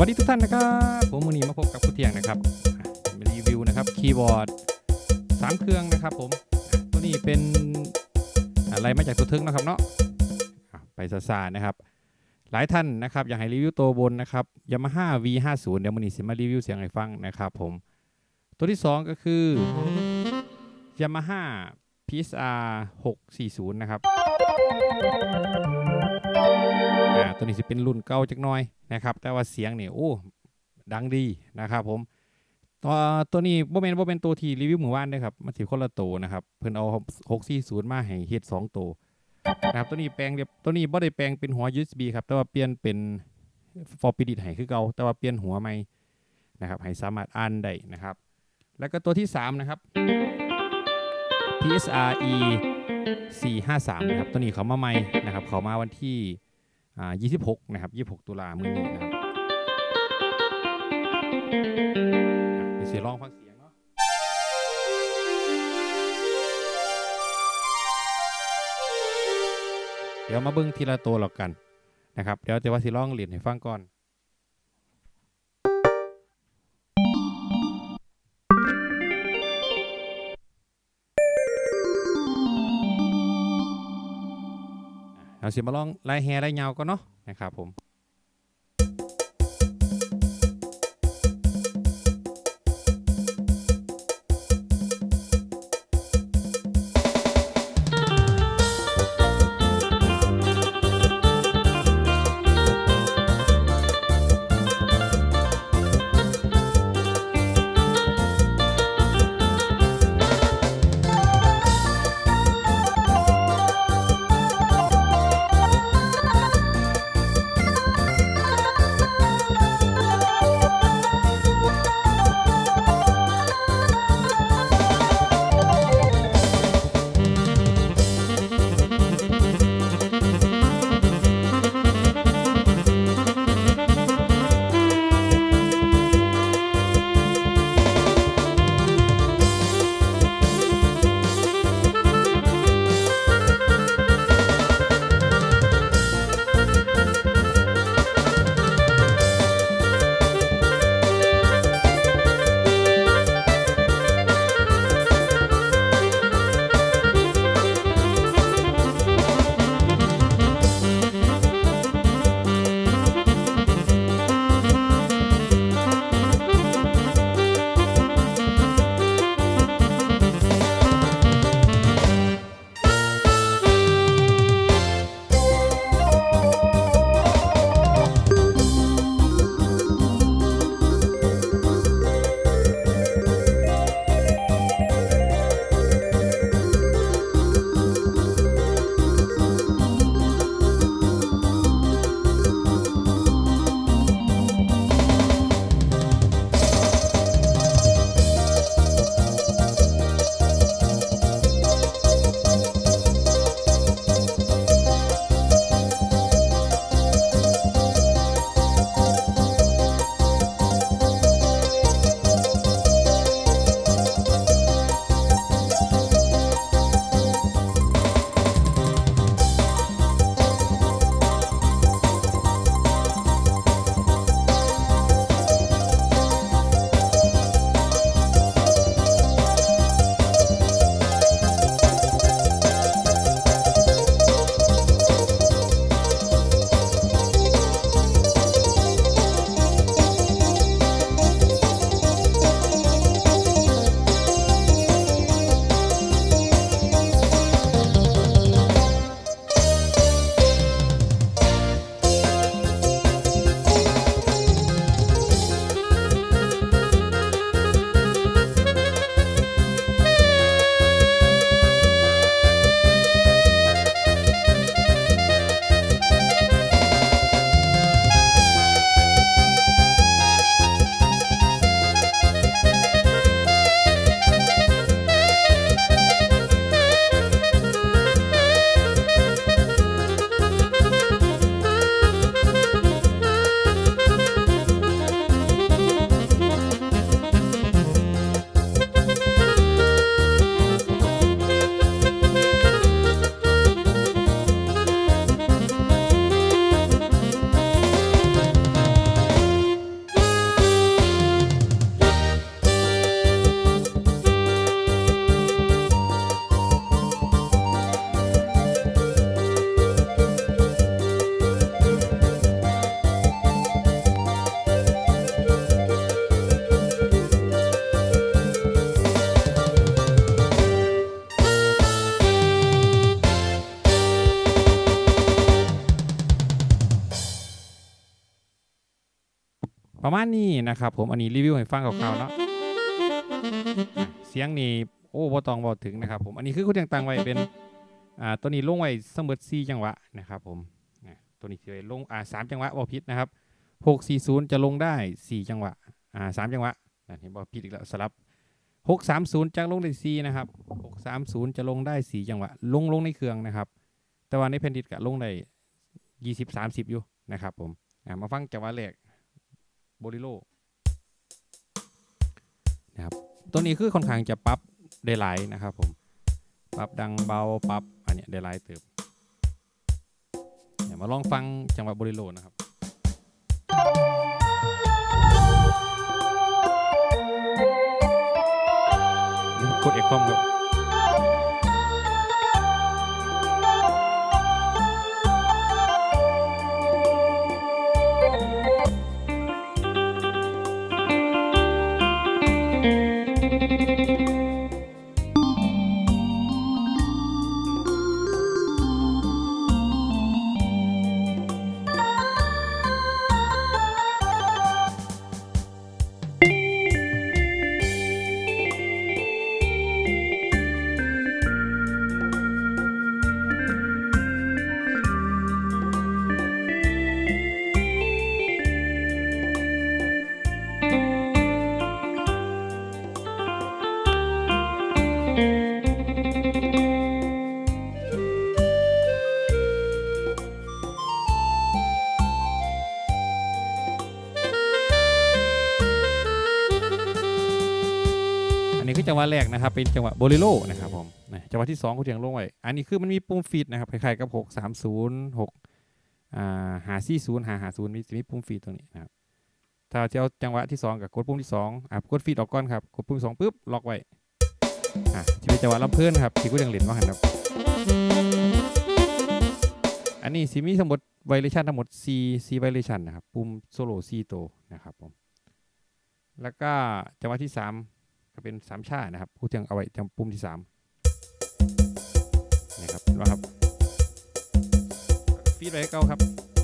วัสดีทุกท่านนะครับ ผมมือนี้มาพบกับผู้เที่ยงนะครับมารีวิวนะครับคีย์บอร์ดสามเครื่องนะครับผมตัวนี้เป็นอะไรมาจากตัวทึงนะครับเนาะไปซาซานะครับ หลายท่านนะครับอยากให้รีวิวตัวบนนะครับ Yamaha V50 เดี๋ยวมือนี้สิมารีวิวเสียงให้ฟังนะครับผมตัวที่สองก็คือ Yamaha PSR 640 นะครับ อ่าตัวนี้จะเป็นรุ่นเก่าจักหน่อยนะครับ แต่ว่าเสียงเนี่ยโอ้ดังดีนะครับผมตัวตัวนี้บ่แม่นบ่เป็นตัวที่รีวิวเมื่อวานเด้อครับมันสิคนละตัวนะครับ เพิ่นเอา640มาให้เฮ็ด2ตัวนะครับตัวนี้แปลงเรียบตัวนี้บ่ได้แปลงเป็นหัว USB ครับ แต่ว่าเปลี่ยนเป็น for p i d i t ให้คือเก่าแต่ว่าเปลี่ยนหัวใหม่นะครับให้สามารถอ่านได้นะครับ แล้วก็ตัวที่สามนะครับ PSRE 453 นะครับ ตัวนี้เขามาใหม่นะครับ เขามาวันที่อ่า 26 นะครับ 26 ตุลามื้อนี้นะครับไปเสียร้องฟังเสียงเนาะเดี๋ยวมาเบิ่งทีละตัวหรอกกันนะครับ เดี๋ยวจะว่าสิลองเรียนให้ฟังก่อน เราสิมาลองไล่แฮไล่เงาก็เนาะนะครับผม ประมาณนี้นะครับ ผมอันนี้รีวิวให้ฟังคร่าวๆเนาะอะเสียงนี่โอ้บ่ต้องบอกถึงนะครับ ผมอันนี้คือคุณยังตั้งไว้เป็นอ่าตัวนี้ลงไว้เสมอ4จังหวะนะครับ ผมอะตัวนี้จะลงอ่า3จังหวะบ่ผิดนะครับ640จะลงได้4จังหวะอ่า3จังหวะนั่นเห็นบ่ผิดอีกแล้วสลับ630จะลงได้4นะครับ630จะลงได้4จังหวะ ลงลงในเครื่องนะครับ แต่ว่าในแผ่นดิสก็ลงได้20 30อยู่นะครับ ผมอะมาฟังจังหวะแรก โบริโลนะครับตัวนี้คือค่อนข้างจะปรับได้หลายนะครับผมปรับดังเบาปรับอันเนี้ยได้หลายเติบมาลองฟังจังหวะโบริโลนะครับกดเอกคอมครับ นี้คือจังหวะแรกนะครับ เป็นจังหวะโบลิโลนะครับผมจังหวะที่2คุณเถียงลงไว้อันนี้คือมันมีปุ่มฟีดนะครับคล้ายๆกับ 6 3 0 6อ่าหา4 0หาหา0มีจะมีปุ่มฟีดตรงนี้นะครับถ้าจะเอาจังหวะที่ 2 กับกดปุ่มที่2อะกดฟีดออกก่อนครับกดปุ่ม2ปุ๊บล็อกไว้อะจะเป็นจังหวะลำเพลินครับที่คุณเถียงเล่นว่าหันครับ อันนี้สิมีทั้งหมดไวเลชันทั้งหมด C C ไวเลชันนะครับปุ่มโซโล่4ตัวนะครับผมแล้วก็จังหวะที่ 3 ก็เป็นสามชานะครับผู้เทียงเอาไว้จังปุ่มที่สามนี่ครับเห็นไหมครับฟีดไว้ให้เก้าครับ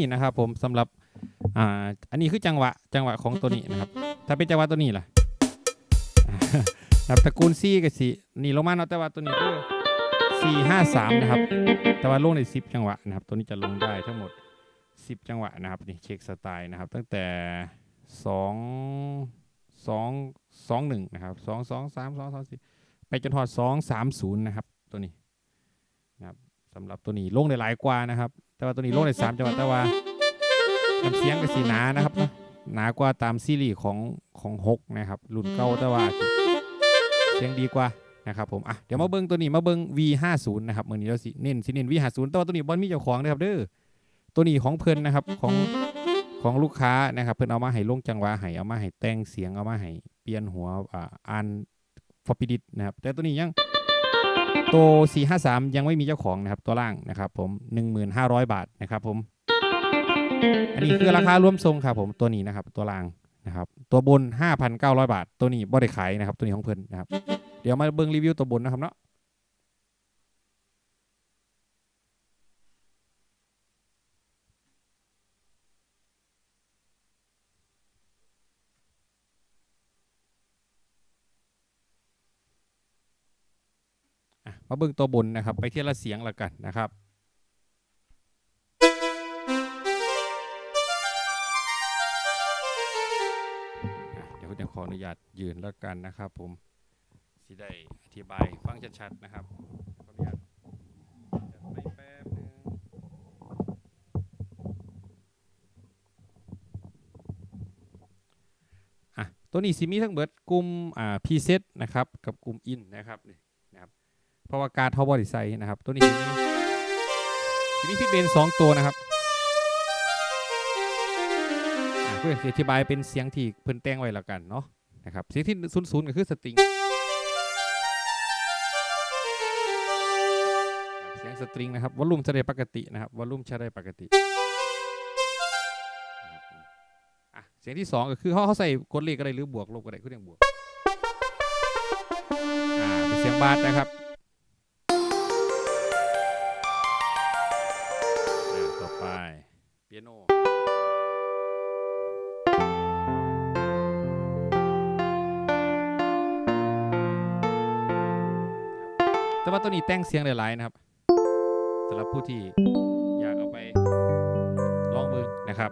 นี้นะครับผมสำหรับอ่าอันนี้คือจังหวะจังหวะของตัวนี้นะครับ ถ้าเป็นจังหวะตัวนี้ล่ะนะครับตระกูลซีกับสีนี่ลงมาเนาะแต่ว่าตัวนี้คือสี่ห้าสามนะครับ แต่ว่าลงในสิบจังหวะนะครับ ตัวนี้จะลงได้ทั้งหมดสิบจังหวะนะครับนี่เช็คสไตล์นะครับ ตั้งแต่สองสองสองหนึ่งนะครับสองสองสามสองสองสี่ไปจนทอดสองสามศูนย์นะครับ ตัวนี้นะครับสำหรับตัวนี้ลงได้หลายกว่านะครับ แต่ว่าตัวนี้ลงได้สามจังหวะแต่ว่าน้ำเสียงก็สีหนานะครับนะหนากว่าตามซีรีส์ของของฮกนะครับรุ่นเก่าแต่ว่าเสียงดีกว่านะครับผมอะเดี๋ยวมาเบิ้งตัวนี้มาเบิ้ง V50 นะครับมือนี้เราสิเน้นสิเน้น V50 แต่ว่าตัวนี้บอลมีเจ้าของนะครับเด้อตัวนี้ของเพิ่นนะครับของของลูกค้านะครับ เพิ่นเอามาให้ลงจังหวะให้เอามาให้แต่งเสียงเอามาให้เปลี่ยนหัวอ่าอ่านฟอปิดิตนะครับแต่ตัวนี้ยัง ตัว 453 ยังไม่มีเจ้าของนะครับตัวล่างนะครับผม 1,500 บาทนะครับผม อันนี้คือราคารวมทรงครับผมตัวนี้นะครับตัวล่างนะครับตัวบน 5,900 บาท ตัวนี้บ่ได้ขายนะครับตัวนี้ของเพิ่นนะครับ เดี๋ยวมาเบิ่งรีวิวตัวบนนะครับเนาะ มาเบิ่งตัวบนนะครับ ไปเทียละเสียงละกันนะครับเดี๋ยวจะขออนุญาตยืนแล้วกันนะครับผมสิได้อธิบายฟังชัดๆนะครับขออนุญาตจัดไปแป๊บหนึงอะตัวนี้สิมีทั้งเบิดกลุ่มอ่าพีเซตนะครับ กับกลุ่มอินนะครับนี่นะครับ เพราะว่าการ์ดเขาบริไซนะครับ ตัวนี้สิมีสิมีพิเบนสองตัวนะครับเพื่ออธิบายเป็นเสียงที่เพิ่นแต่งไว้แล้วกันเนาะนะครับเสียงที่ศูนย์ศูนย์ก็คือสตริงเสียงสตริงนะครับวอลลุ่มจะได้ปกตินะครับวอลลุ่มใช้ได้ปกติเสียงที่สองก็คือเขาเขาใส่กดเลขก็ได้หรือบวกลบก็ได้คือเรียกบวกเป็นเสียงบาสนะครับ ไปเปียโนแต่ว่าตัวนี้แต่งเสียงหลายๆนะครับสำหรับผู้ที่อยากเอาไปลองมือนะครับ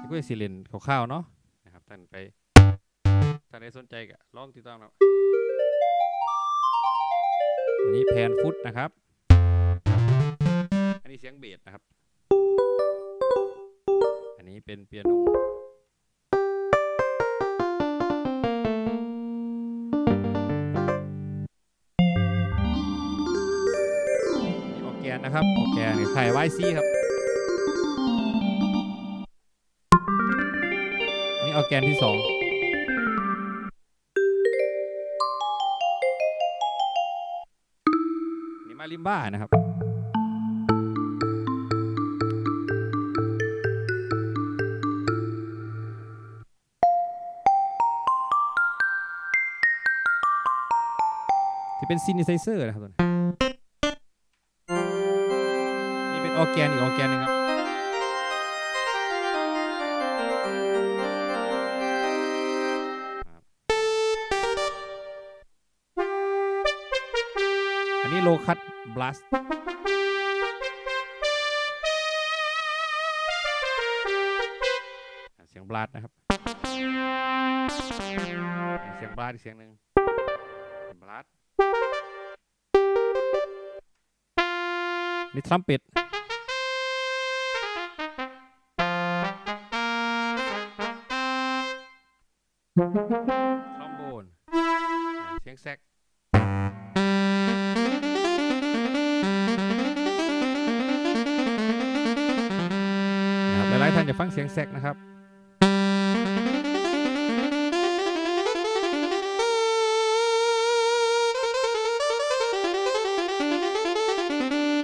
นี่ก็สิเลนคร่าวๆเนาะนะครับท่านไปท่านใดสนใจก็ลองติดตามนะ อันนี้แพนฟุตนะครับ อันนี้เสียงเบสนะครับ อันนี้เป็นเปียโนนี่ออกแกนนะครับออกแกนไข่ไวซีครับ อันนี้ออกแกนที่สอง บ้านะครับที่เป็นซินิไซเซอร์นะครับตัวนี้นี่เป็นออแกนอีกออแกนหนึงครับ อันนี้โลคัตบลัสเสียงบลัสนะครับ เสียงบลัสอีกเสียงหนึ่งบลัสนี่ทรัมเป็ตายท่านจะฟังเสียงแซกนะครับ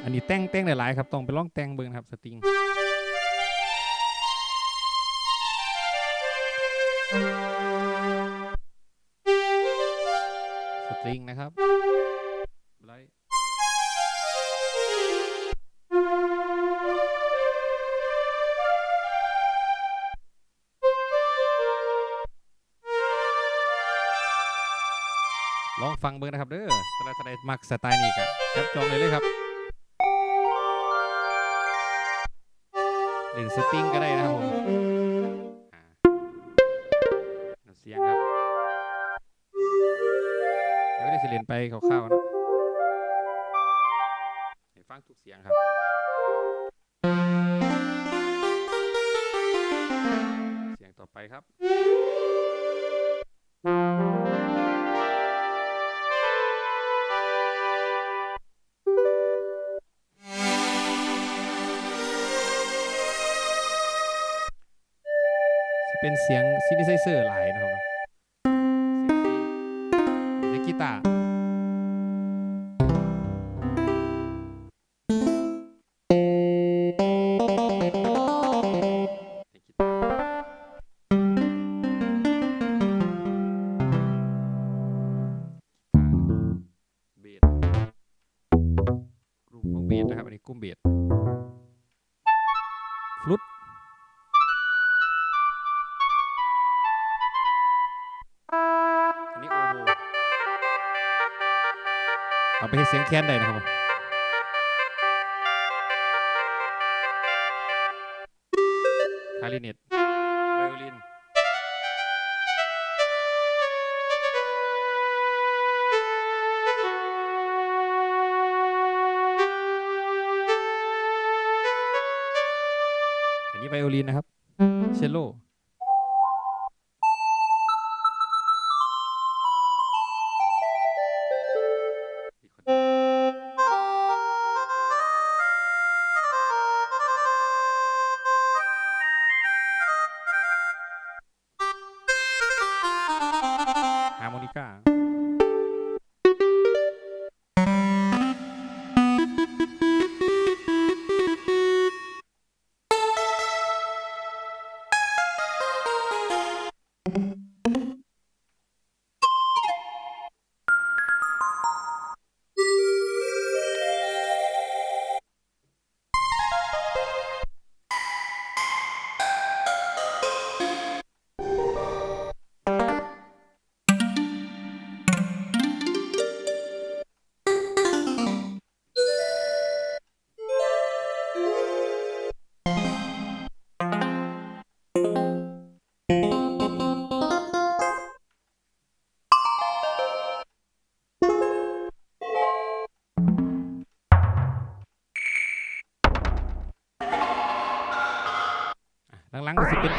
อันนี้แต่งแต่งหลายๆครับต้องไปลองแต่งเบิ่งครับสตริงสลิงนะครับ ลองฟังเบิ่งนะครับเด้อสไลด์สไลด์มักสไตล์นี้ครับจับจองเลยเลยครับเล่นสตริงก็ได้นะครับผมเอาเสียงครับเดี๋ยวได้สิเล่นไปคร่าวๆนะ เป็นเสียงซินธิไซเซอร์หลายนะครับเนาะเสียงกีตาร์เสียงกีตาร์เบสกลุ่มของเบสนะครับอันนี้กลุ่มเบสฟลุต ไปเสียงแค้นได้นะครับผมคาริเนต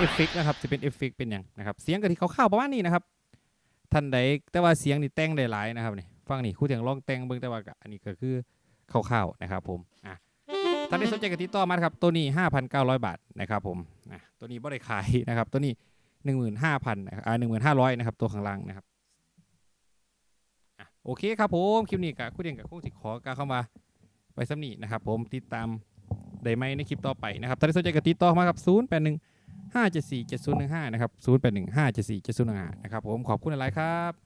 อฟเฟกนะครับจะเป็นเอฟเฟกเป็นอย่างนะครับเสียงก็ที่เขาเข้าๆประมาณนี้นะครับท่านใดแต่ว่าเสียงนี่แต่งได้หลายนะครับนี่ฟังนี่คู่เสียงลองแต่งเบิ่งแต่ว่าอันนี้ก็คือคร่าวๆนะครับผมอะท่านที่สนใจกติดต่อมาครับตัวนี้ 5,900 บาทนะครับผมอะตัวนี้บ่ได้ขายนะครับ ตัวนี้ 15,000นะครับอ่า15,000นะครับตัวข้างล่างนะครับอะโอเคครับผมคลิปนี้กับคู่เดียงกับคงสิขอกล่าวคำว่าไปสำนีนะครับผมติดตามได้ไหมในคลิปต่อไปนะครับท่านที่สนใจกติดต่อมาครับ081 574 7015 นะครับ 081 574 7015 นะครับผมขอบคุณหลายครับ